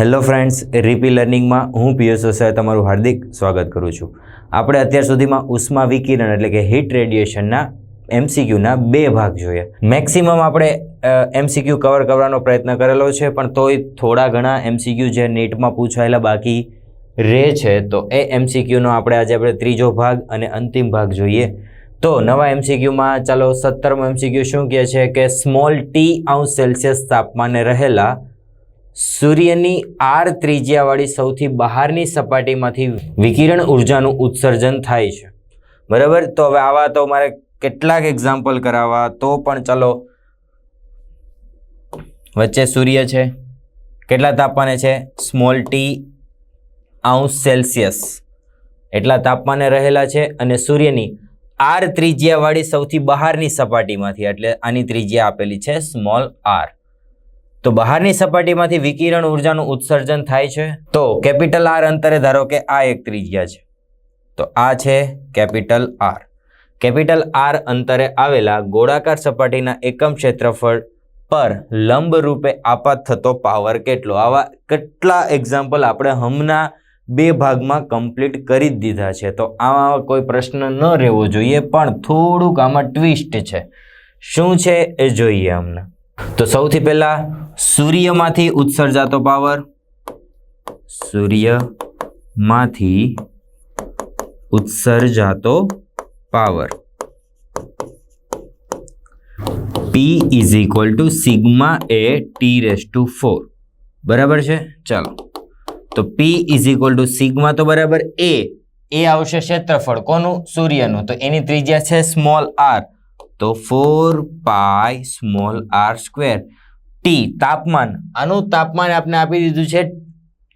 Hello friends રીપી લર્નિંગમાં હું પિયુષ વસાવે તમારું હાર્દિક સ્વાગત કરું છું. આપણે અત્યાર સુધીમાં ઉષ્મા વિકિરણ એટલે કે હીટ રેડિયેશનના એમસીક્યુના બે ભાગ જોયા. મેક્સિમમ આપણે એમસીક્યુ કવર કરવાનો પ્રયત્ન કરેલો છે, પણ તોય થોડા ઘણા એમસીક્યુ જે નેટમાં પૂછાયેલા બાકી રહે છે, તો એ એમસીક્યુનો આપણે આજે આપણે ત્રીજો ભાગ અને અંતિમ ભાગ જોઈએ. તો નવા એમસીક્યુમાં ચાલો સત્તરમો એમસીક્યુ શું કહે છે કે સ્મોલ ટી આઉન્સ સેલ્સિયસ તાપમાને રહેલા સૂર્યની આર ત્રિજ્યાવાળી સૌથી બહારની સપાટીમાંથી વિકિરણ ઉર્જાનું ઉત્સર્જન થાય છે. બરાબર? તો હવે આવા તો મારે કેટલાક એક્ઝામ્પલ કરાવવા, તો પણ ચલો. વચ્ચે સૂર્ય છે, કેટલા તાપમાને છે? સ્મોલ ટી આઉન્સ સેલ્સિયસ. એટલા તાપમાને રહેલા છે અને સૂર્યની આર ત્રિજ્યાવાળી સૌથી બહારની સપાટીમાંથી, એટલે આની ત્રિજ્યા આપેલી છે સ્મોલ આર તો બહારની સપાટીમાંથી વિકિરણ ઉર્જાનું ઉત્સર્જન થાય છે? તો કેપિટલ આર અંતરે ધારો કે આ એક ત્રિજ્યા છે. તો આ છે કેપિટલ આર કેપિટલ આર અંતરે આવેલા ગોળાકાર સપાટીના એકમ ક્ષેત્રફળ પર લંબ રૂપે આપાત થતો પાવર કેટલો? આવા કેટલા એક્ઝામ્પલ આપણે હમણાં બે ભાગમાં કમ્પ્લીટ કરી જ દીધા છે. તો આમાં કોઈ પ્રશ્ન ન રહેવો જોઈએ, પણ થોડુંક આમાં ટ્વિસ્ટ છે. શું છે એ જોઈએ અમને તો સૌથી પહેલા સૂર્યમાંથી ઉત્સર્જાતો પાવર સૂર્યમાંથી ઉત્સર્જાતો power. P is equal to sigma A T raise to four બરાબર છે? ચાલો. તો P is equal to sigma તો બરાબર એ એ આવશે ક્ષેત્રફળ કોનું? સૂર્યનું. તો એની ત્રિજ્યા છે સ્મોલ આર તો four pi small R square. T તાપમાન. આનું તાપમાન આપણે આપી દીધું છે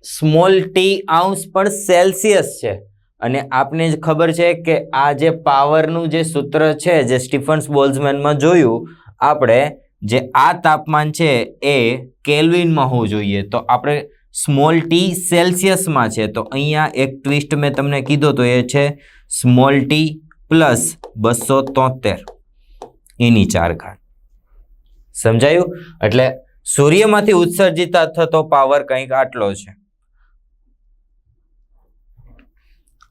સ્મોલ ટી આઉન્સ પણ સેલ્સિયસ છે. અને આપને જ ખબર છે કે આ જે પાવરનું જે સૂત્ર છે, જે સ્ટીફન્સ બોલ્ઝમેનમાં જોયું, આપણે જે આ તાપમાન છે એ કેલ્વિનમાં હોવું જોઈએ. તો આપણે સ્મોલ ટી સેલ્સિયસમાં છે. તો અહીંયા એક ટ્વિસ્ટ મેં તમને કીધો તો એ છે સ્મોલ ટી પ્લસ બસો તોતેર. એની ચાર ઘાત સમજાયું? એટલે સૂર્યમાંથી ઉત્સર્જિત થતો પાવર કંઈક આટલો છે.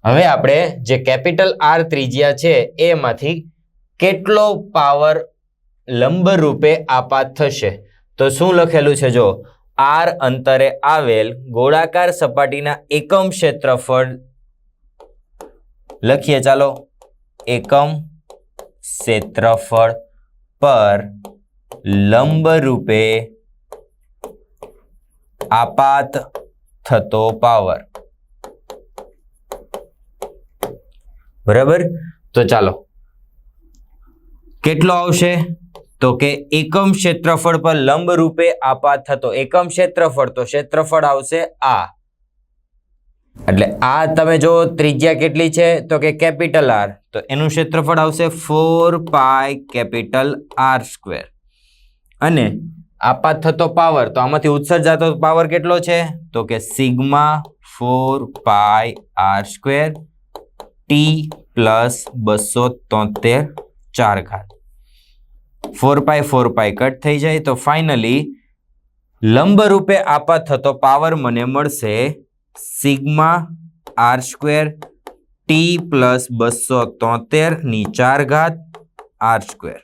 હવે આપણે જે કેપિટલ આર ત્રિજ્યા છે, એમાંથી કેટલો પાવર લંબ રૂપે આપાત થશે? તો શું લખેલું છે જો? આર અંતરે આવેલ ગોળાકાર સપાટીના એકમ ક્ષેત્રફળ લખીએ ચાલો. એકમ ક્ષેત્રફળ પર લંબ રૂપે આપાત થતો પાવર બરાબર? તો ચાલો. કેટલો આવશે? તો કે એકમ ક્ષેત્રફળ પર લંબ રૂપે આપાત થતો. એકમ ક્ષેત્રફળ તો ક્ષેત્રફળ આવશે આ. એટલે આ તમે જો ત્રિજ્યા કેટલી છે? તો કે કેપિટલ આર તો એનું ક્ષેત્રફળ આવશે four pi capital R square. અને આપાત થતો પાવર, તો આમાંથી ઉત્સર્જાતો પાવર કેટલો છે? તો કે sigma four pi R square T plus બસો તોતેર ચાર ઘાત. Four pi four pi cut થઈ જાય, તો ફાઇનલી લંબ રૂપે આપાત થતો પાવર મને મળશે sigma R square T plus બસો તોતેરની ચાર ઘાત આર સ્ક્વેર.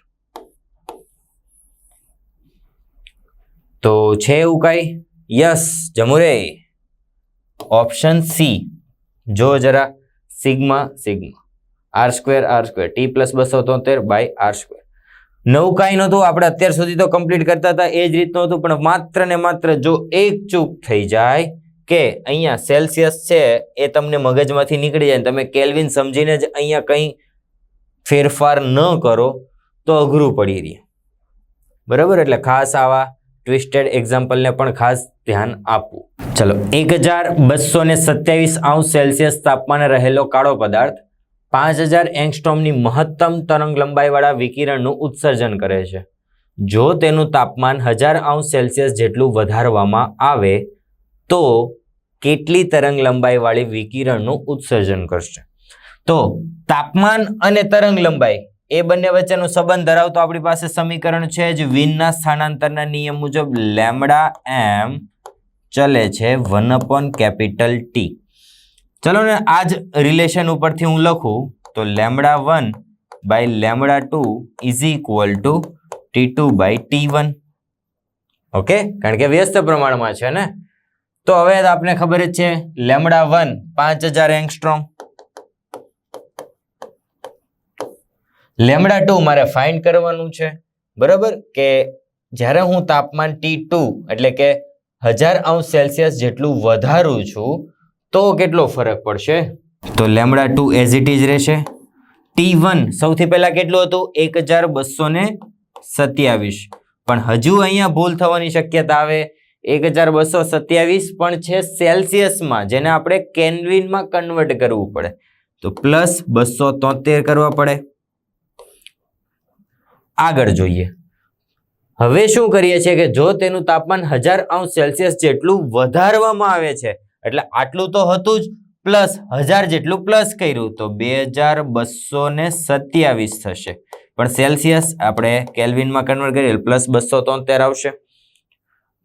તો છે એવું કઈ? યસ, જમુરે. Option C. જો જરા sigma sigma. R square R square. T plus બસો તોતેર બાય આર સ્ક્વેર. નવું કાંઈ નહોતું, આપણે અત્યાર સુધી તો કમ્પ્લીટ કરતા હતા, એ જ રીતનું હતું, પણ માત્ર ને માત્ર જો એક ચૂક થઈ જાય કે અહીંયા સેલ્સિયસ છે, એ તમને મગજમાંથી નીકળી જાય તમે કેલ્વિન સમજીને જ અહીંયા કંઈ ફેરફાર ન કરો, તો અઘરું પડી રહે. બરાબર? એટલે ખાસ આવા ટ્વિસ્ટેડ એક્ઝામ્પલને પણ ખાસ ધ્યાન આપવું. ચલો એક હજાર બસો ને સત્યાવીસ આઉન્સ સેલ્સિયસ તાપમાને રહેલો કાળો પદાર્થ પાંચ હજાર એંગસ્ટ્રોમની મહત્તમ તરંગ લંબાઈવાળા વિકિરણનું ઉત્સર્જન કરે છે. જો તેનું તાપમાન હજાર આઉન્સ સેલ્સિયસ જેટલું વધારવામાં આવે, તો કેટલી તરંગ લંબાઈવાળી વિકિરણનું ઉત્સર્જન કરશે? તો તાપમાન અને તરંગ લંબાઈ એ બંને વચ્ચેનો સંબંધ ધરાવતો આપણી પાસે સમીકરણ છે જ. વિનના સ્થાનાંતરના નિયમ મુજબ લેમડા એમ ચલે છે વન અપોન કેપિટલ ટી. ચલો ને આ જ રિલેશન ઉપરથી હું લખું. તો lambda one by lambda two is equal to T two by T one. Okay? કારણ કે વ્યસ્ત પ્રમાણમાં છે ને? તો હવે આપને ખબર જ છે, લેમડા વન પાંચ હજાર એંગસ્ટ્રોમ. લેમડા ટુ મારે ફાઇન્ડ કરવાનું છે, બરાબર? કે જ્યારે હું તાપમાન ટી ટુ, એટલે કે હજાર અંશ સેલ્સિયસ જેટલું વધારું છું, તો કેટલો ફરક પડશે? તો lambda two as it is રહેશે. ટી વન સૌથી પહેલા કેટલું હતું? એક હજાર બસો સત્યાવીસ. પણ હજુ અહીંયા ભૂલ થવાની શક્યતા આવે એક હજાર બસો સત્યાવીસ પણ છે સેલ્સિયસમાં, જેને આપણે કેન્વિનમાં કન્વર્ટ કરવું પડે. તો પ્લસ બસો તોતેર કરવા પડે. આગળ જોઈએ. હવે શું કરીએ છીએ કે જો તેનું તાપમાન હજાર અંશ સેલ્સિયસ જેટલું વધારવામાં આવે છે, એટલે આટલું તો હતું જ પ્લસ હજાર જેટલું પ્લસ કર્યું, તો બે હજાર બસો ને સત્યાવીસ થશે. પણ સેલ્સિયસ આપણે કેલ્વિનમાં કન્વર્ટ કરીએ પ્લસ બસો તોતેર આવશે.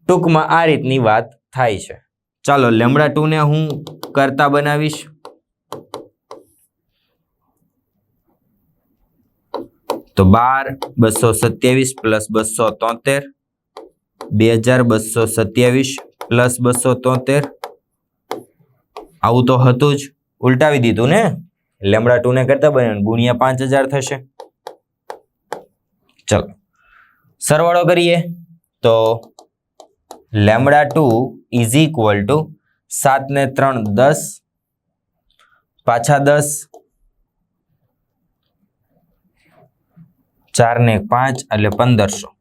ટૂંકમાં આ રીતની વાત થાય છે. ચાલો લેમડા ટુ ને હું કરતા બનાવીશ. તો બાર બસો સત્યાવીસ પ્લસ બસો તોતેર. બે હજાર બસો સત્યાવીસ પ્લસ બસો તોતેર. આવું તો હતું જ. ઉલટાવી દીધું ને? લેમડા ટુ ને કરતા બને ગુણ્યા પાંચ હજાર થશે. ચલો. સરવાળો કરીએ. તો lambda two is equal to સાત ને ત્રણ દસ, પાછા દસ, ચાર ને પાંચ એટલે પંદરસો.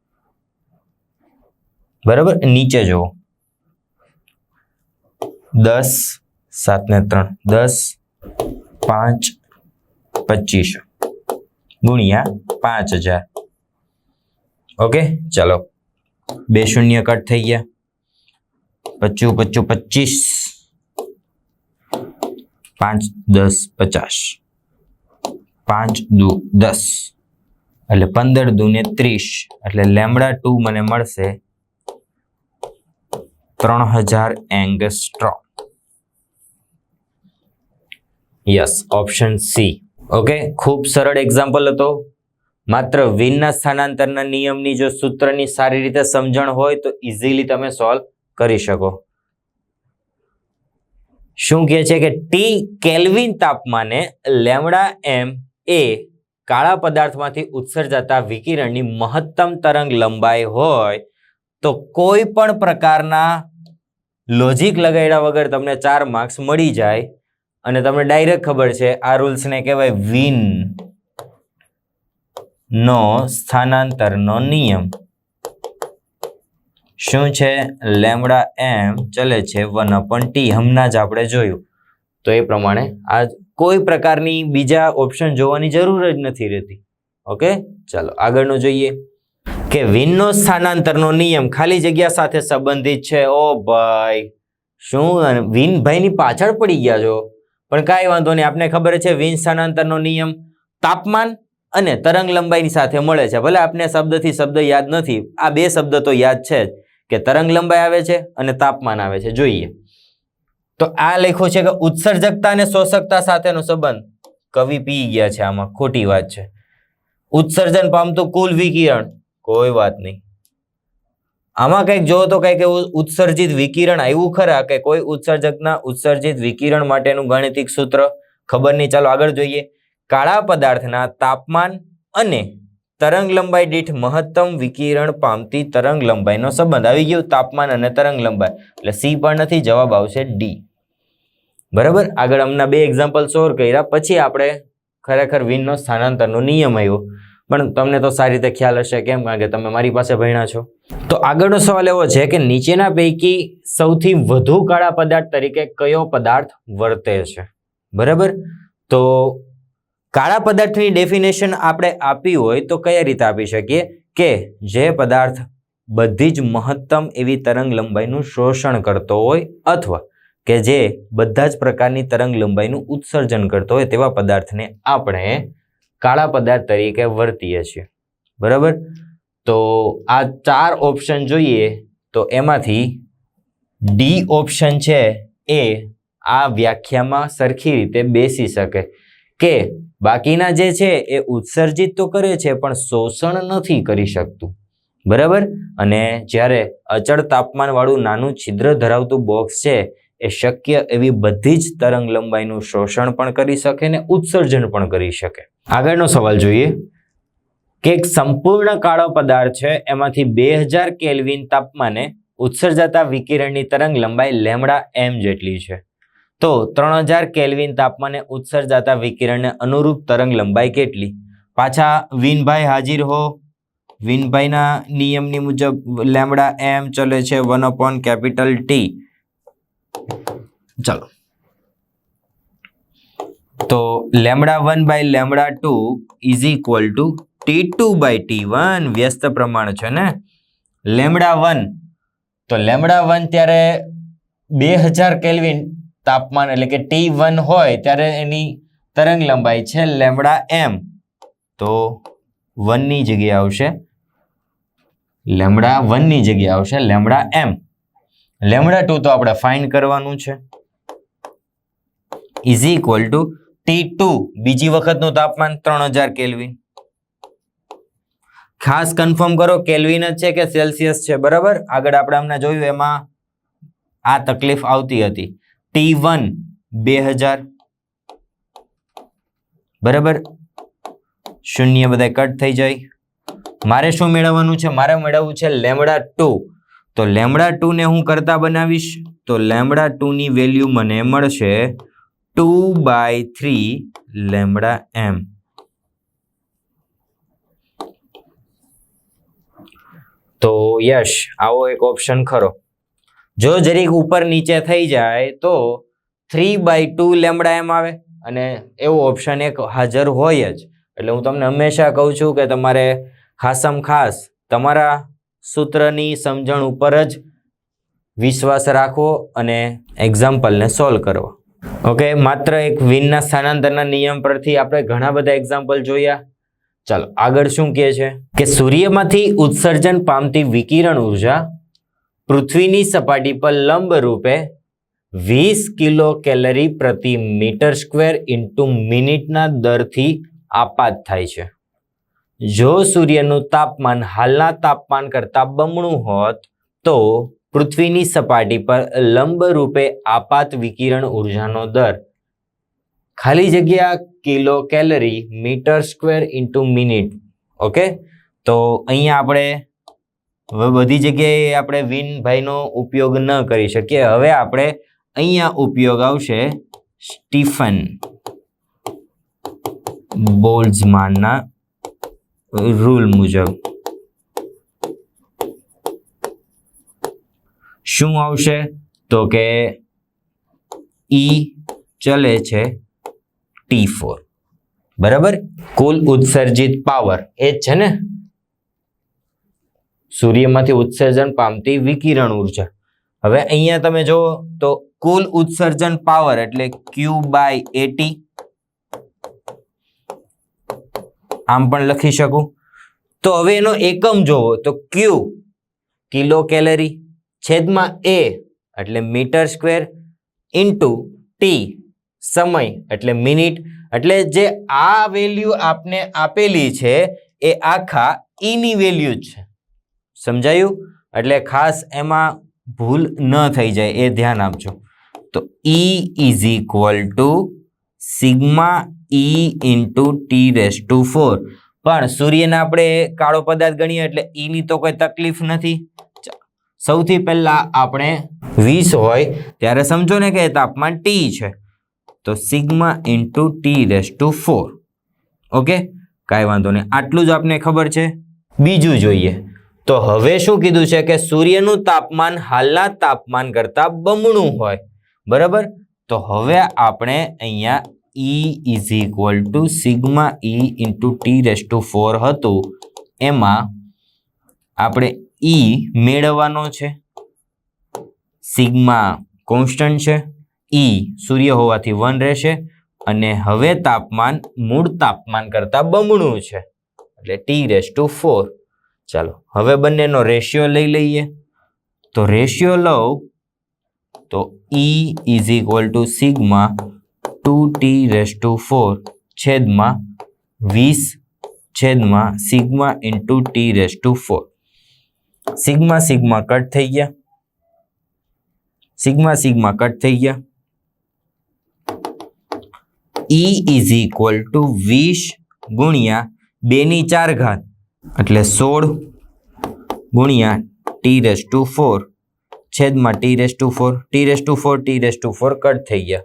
બરાબર? નીચે જુઓ. દસ, સાત ને ત્રણ દસ, પાંચ, પચીસો. ગુણ્યા પાંચ હજાર. ઓકે? ચલો. બે શૂન્ય કટ થઈ ગયા. પચું પચું પચીસ પાંચ, દસ, પચાસ. પાંચ, દુ, દસ. એટલે પંદર દુ ને ત્રીસ. એટલે લેમડા ટુ મને મળશે ત્રણ હજાર angstrom yes, option C. Okay, ખૂબ સરળ એક્ઝામ્પલ હતો. માત્ર વિનના સ્થાનાંતરના નિયમની જો સૂત્રની સારી રીતે સમજણ હોય તો ઇઝીલી તમે સોલ્વ કરી શકો. શું કહે છે કે ટી કેલ્વિન તાપમાને લેમડા એમ એ કાળા પદાર્થમાંથી ઉત્સર્જાતા વિકિરણની મહત્તમ તરંગ લંબાઈ હોય તો કોઈ પણ પ્રકારના લોજિક લગાડ્યા વગર તમને ચાર માર્ક્સ મળી જાય. અને તમને ડાયરેક્ટ ખબર છે, આ રૂલ્સને કહેવાય વિન નો સ્થાનાંતરનો નિયમ. શું છે? લેમડા એમ ચલે છે વન અપન ટી. હમણાં જ આપણે જોયું. તો એ પ્રમાણે આ કોઈ પ્રકારની બીજા ઓપ્શન જોવાની જરૂર જ નથી રહેતી. ઓકે? ચાલો, આગળનું જોઈએ. કે વિનનો સ્થાનાંતરનો નિયમ ખાલી જગ્યા સાથે સંબંધિત છે. ઓ ભાઈ. શું? વિન ભાઈની પાછળ પડી ગયા છો? પણ કાંઈ વાંધો નહીં, આપને ખબર છે વિન સ્થાનાંતરનો નિયમ તાપમાન અને તરંગ લંબાઈની સાથે મળે છે. ભલે આપને શબ્દથી શબ્દ યાદ નથી, આ બે શબ્દ તો યાદ છે જ. કે તરંગ લંબાઈ આવે છે અને તાપમાન આવે છે. જોઈએ. તો આ લખ્યું છે કે ઉત્સર્જકતા અને શોષકતા સાથેનો સંબંધ. કવિ પી ગયા છે આમાં. ખોટી વાત છે. ઉત્સર્જન પામતું કુલ વિકિરણ. કોઈ વાત નહીં. આમાં કંઈક જો તો કંઈક એવું ઉત્સર્જિત વિકિરણ આવ્યું ખરા કે કોઈ ઉત્સર્જકના ઉત્સર્જિત વિકિરણ માટેનું ગાણિતિક સૂત્ર? ખબર નહીં. ચાલો આગળ જોઈએ. કાળા પદાર્થના તાપમાન અને તરંગ લંબાઈ દીઠ મહત્તમ વિકિરણ પામતી તરંગ લંબાઈનો સંબંધ. આવી ગયો તાપમાન અને તરંગ લંબાઈ. એટલે સી પણ નથી, જવાબ આવશે ડી. બરાબર? આગળ હમણાં બે એક્ઝામ્પલ સોર કર્યા. પછી આપણે ખરેખર વિનનો સ્થાનાંતરનો નિયમ આવ્યો. પણ તમને તો સારી રીતે ખ્યાલ હશે કેમ? કારણ કે તમે મારી પાસે ભણ્યા છો. તો આગળનો સવાલ એવો છે કે નીચેના પૈકી સૌથી વધુ કાળા પદાર્થ તરીકે કયો પદાર્થ વર્તે છે? બરાબર? તો કાળા પદાર્થની ડેફિનેશન આપણે આપી હોય તો કઈ રીતે આપી શકીએ? કે જે પદાર્થ બધી જ મહત્તમ એવી તરંગ લંબાઈનું શોષણ કરતો હોય અથવા કે જે બધા જ પ્રકારની તરંગ લંબાઈનું ઉત્સર્જન કરતો હોય તેવા પદાર્થને આપણે કાળા પદાર્થ તરીકે વર્તીએ છીએ. બરાબર? તો આ ચાર ઓપ્શન જોઈએ તો એમાંથી ડી ઓપ્શન છે એ આ વ્યાખ્યામાં સરખી રીતે બેસી શકે. કે બાકીના જે છે એ ઉત્સર્જિત તો કરે છે, પણ શોષણ નથી કરી શકતું. બરાબર? અને જ્યારે અચળ તાપમાનવાળું નાનું છિદ્ર ધરાવતું બોક્સ છે, એ શક્ય એવી બધી જ તરંગ લંબાઈનું શોષણ પણ કરી શકે ને ઉત્સર્જન પણ કરી શકે. આગળનો સવાલ જોઈએ. કે એક સંપૂર્ણ કાળો પદાર્થ છે, એમાંથી બે હજાર કેલ્વિન તાપમાને ઉત્સર્જાતા વિકિરણની તરંગ લંબાઈ લેમડા એમ જેટલી છે. તો ત્રણ હજાર કેલ્વિન તાપમાને ઉત્સર્જાતા વિકિરણને અનુરૂપ તરંગ લંબાઈ કેટલી? પાછા વિનભાઈ હાજર હો. વિનભાઈના નિયમની મુજબ લેમડા એમ ચલે છે વન અપોન કેપિટલ ટી. ચાલો. તો lambda one by lambda two is equal to T two by T one. વ્યસ્ત પ્રમાણ છે ને? Lambda one. તો લેમડા વન ત્યારે બે હજાર કેલ્વિન તાપમાન એટલે કે ટી વન હોય ત્યારે એની તરંગ લંબાઈ છે લેમડા એમ. તો વનની જગ્યાએ આવશે. લેમડા વનની જગ્યાએ આવશે લેમડા એમ. લેમડા ટુ તો આપણે ફાઇન કરવાનું છે. Is equal to T two બીજી વખતનું તાપમાન ત્રણ હજાર કેલ્વિન ખાસ કન્ફર્મ કરો કેલ્વિન જ છે કે સેલ્સિયસ છે? બરાબર? આગળ આપણે હમણાં જોયું, એમાં આ તકલીફ આવતી હતી. ટી વન, બે હજાર. બરાબર? શૂન્ય બધા કટ થઈ જાય. મારે શું મેળવવાનું છે? મારે મેળવવું છે લેમડા ટુ. તો લેમડા ટુ ને હું કરતા બનાવીશ? તો લેમડા ટુ ની વેલ્યુ મને મળશે two by three lambda M. તો યશ, આવો એક ઓપ્શન ખરો. જો જરીક ઉપર નીચે થઈ જાય તો three by two lambda M આવે. અને એવો ઓપ્શન એક હાજર હોય જ. એટલે હું તમને હંમેશા કહું છું કે તમારે ખાસમ ખાસ તમારા સૂત્રની સમજણ ઉપર જ વિશ્વાસ રાખવો અને એક્ઝામ્પલને સોલ્વ કરવો. ઓકે માત્ર એક વિનના સ્થાનાંતરના નિયમ પરથી આપણે ઘણા બધા એક્ઝામ્પલ જોયા. ચાલો આગળ શું કહે છે? કે સૂર્યમાંથી ઉત્સર્જન પામતી વિકિરણ ઊર્જા પૃથ્વીની સપાટી પર લંબ રૂપે વીસ કિલો કેલરી પ્રતિ મીટર સ્ક્વેર ઇન્ટુ મિનિટના દરથી આપાત થાય છે. જો સૂર્યનું તાપમાન હાલના તાપમાન કરતાં બમણું હોત, તો પૃથ્વીની સપાટી પર લંબ રૂપે આપાત વિકિરણ ઉર્જાનો દર ખાલી જગ્યા kilo calorie metre square into minute, okay? તો અહીંયા આપણે હવે બધી જગ્યાએ આપણે વિનભાઈનો ઉપયોગ ન કરી શકીએ. હવે આપણે અહીંયા ઉપયોગ આવશે સ્ટીફન બોલ્ઝમાનના રૂલ મુજબ. શું આવશે? તો કે ઈ ચલે છે ટી ફોર બરાબર? કુલ ઉત્સર્જિત પાવર એ જ છે ને? સૂર્યમાંથી ઉત્સર્જન પામતી વિકિરણ ઊર્જા. હવે અહીંયા તમે જુઓ તો કુલ ઉત્સર્જન પાવર એટલે ક્યુ બાય એટી આમ પણ લખી શકું. તો હવે એનો એકમ જોવો તો ક્યુ કિલો કેલરી છેદમાં એ એટલે મીટર સ્ક્વેર ઇન્ટુ ટી સમય એટલે મિનિટ. એટલે જે આ વેલ્યુ આપને આપેલી છે એ આખા ઈની વેલ્યુ જ છે. સમજાયું? એટલે ખાસ એમાં ભૂલ ન થઈ જાય, એ ધ્યાન આપજો. તો E is equal to sigma E into T raise to four પણ સૂર્યને આપણે કાળો પદાર્થ ગણીએ એટલે ઈની તો કોઈ તકલીફ નથી. સૌથી પહેલાં આપણે વીસ હોય, ત્યારે સમજો ને કે તાપમાન ટી છે. તો sigma into T raise to four okay? કાંઈ વાંધો નહીં. આટલું જ આપને ખબર છે. બીજું જોઈએ. તો હવે શું કીધું છે કે સૂર્યનું તાપમાન હાલના તાપમાન કરતાં બમણું હોય. બરાબર? તો હવે આપણે અહીંયા E is equal to sigma E into T raise to four હતું. એમાં આપણે ઈ મેળવવાનો છે. સિગ્મા કોન્સ્ટન્ટ છે. ઈ સૂર્ય હોવાથી વન રહેશે અને હવે તાપમાન મૂળ તાપમાન કરતાં બમણું છે. એટલે ટી રેસ ટુ ફોર ચાલો, હવે બંનેનો રેશિયો લઈ લઈએ. તો રેશિયો લઉં તો E is equal to sigma two T raise to four છેદમાં વીસ છેદમાં sigma into T raise to four sigma sigma cut થઈ ગયા. સિગ્મા સિગ્મા કટ થઈ ગયા. ઈ ઇઝ ઇક્વલ ટુ વીસ ગુણ્યા બેની ચાર ઘાત. એટલે સોળ ગુણ્યા ટી રેસ ટુ ફોર છેદમાં T raise to four. T raise to four, T raise to four cut થઈ ગયા.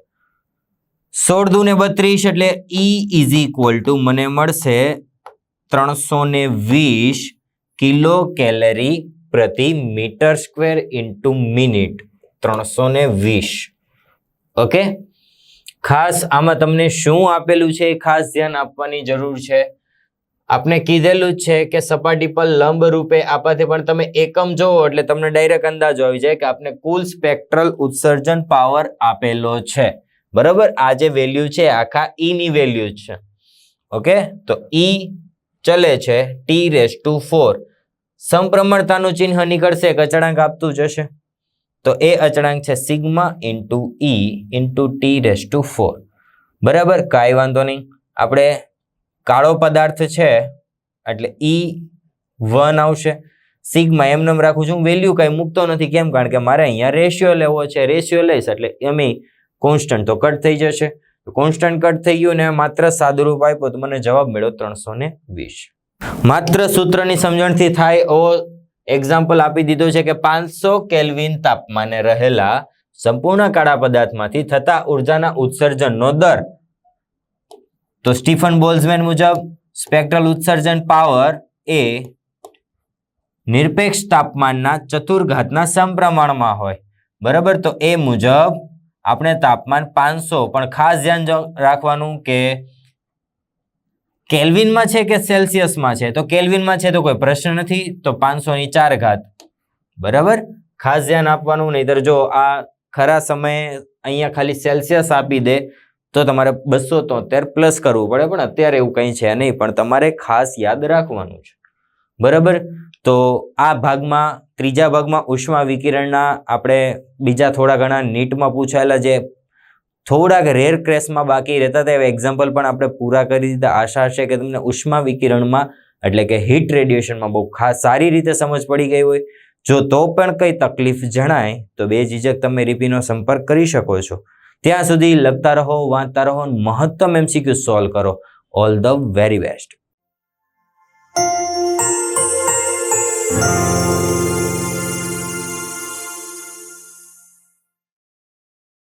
સોળ દુ ને બત્રીસ એટલે ઈ ઇઝ ઇક્વલ ટુ મને મળશે ત્રણસો ને વીસ કિલો કેલરી પ્રતિ મીટર સ્ક્વેર ઇન્ટુ મિનિટ. ત્રણસો ને વીસ. ઓકે? ખાસ આમાં તમને શું આપેલું છે એ ખાસ ધ્યાન આપવાની જરૂર છે. આપણે કીધેલું જ છે કે સપાટી પર લંબ રૂપે આપાથી પણ તમે એકમ જોવો એટલે તમને ડાયરેક્ટ અંદાજો આવી જાય કે આપણે કુલ સ્પેક્ટ્રલ ઉત્સર્જન પાવર આપેલો છે. બરાબર? આ જે વેલ્યુ છે, આખા ઈ ની વેલ્યુ છે. ઓકે? તો ઈ ચલે છે ટી રેસ ટુ ફોર સંપ્રમણતાનું ચિહ્ન નીકળશે, એક અચળાંક આપતું જશે. તો એ અચળાંક છે sigma into E into T raise to four બરાબર? કાંઈ વાંધો નહીં. આપણે કાળો પદાર્થ છે, એટલે ઈ વન આવશે. સિગ્મા, એમ નામ રાખું છું. વેલ્યુ કાંઈ મૂકતો નથી, કેમ? કારણ કે મારે અહીંયા રેશિયો લેવો છે રેશિયો લઈશ, એટલે એમ કોન્સ્ટન્ટ તો કટ થઈ જશે. કોન્સ્ટન્ટ કટ થઈ ગયું ને માત્ર સાદુરૂપ આપ્યો, તો મને જવાબ મળ્યો ત્રણસો ને વીસ. માત્ર સૂત્રની સમજણથી થાય એવો એક્ઝામ્પલ આપી દીધો છે કે પાંચસો કેલ્વિન તાપમાને રહેલા સંપૂર્ણ કાળા પદાર્થમાંથી થતા ઉર્જાના ઉત્સર્જનનો દર તો સ્ટીફન બોલ્ઝમેન મુજબ સ્પેક્ટ્રલ ઉત્સર્જન પાવર એ નિરપેક્ષ તાપમાનના ચતુર્ઘાતના સમપ્રમાણમાં હોય. બરાબર? તો એ મુજબ આપણે તાપમાન પાંચસો પણ ખાસ ધ્યાન રાખવાનું કે કેલ્વિનમાં છે કે સેલ્સિયસમાં છે? તો કેલ્વિનમાં છે તો કોઈ પ્રશ્ન નથી. તો પાંચસો ની ચાર ઘાત બરાબર? ખાસ ધ્યાન આપવાનું, નહીતર જો આ ખરા સમયે અહીંયા ખાલી સેલ્સિયસ આપી દે તો તમારે બસો તોતેર પ્લસ કરવું પડે, પણ અત્યારે એવું કંઈ છે નહીં, પણ તમારે ખાસ યાદ રાખવાનું છે. બરાબર? તો આ ભાગમાં, ત્રીજા ભાગમાં ઉષ્મા વિકિરણના આપણે બીજા થોડા ઘણા નીટમાં પૂછાયેલા જે થોડાક રેર ક્રેસમાં બાકી રહેતા હતા, એવા એક્ઝામ્પલ પણ આપણે પૂરા કરી દીધા. આશા છે કે તમને ઉષ્મા વિકિરણમાં, એટલે કે હીટ રેડિયેશનમાં બહુ ખાસ સારી રીતે સમજ પડી ગઈ હોય. જો તો પણ કંઈ તકલીફ જણાય, તો બે ઝીઝક તમે રીપીનો સંપર્ક કરી શકો છો. ત્યાં સુધી લખતા રહો વાંચતા રહો મહત્તમ એમસીક્યુ સોલ્વ કરો. All the very best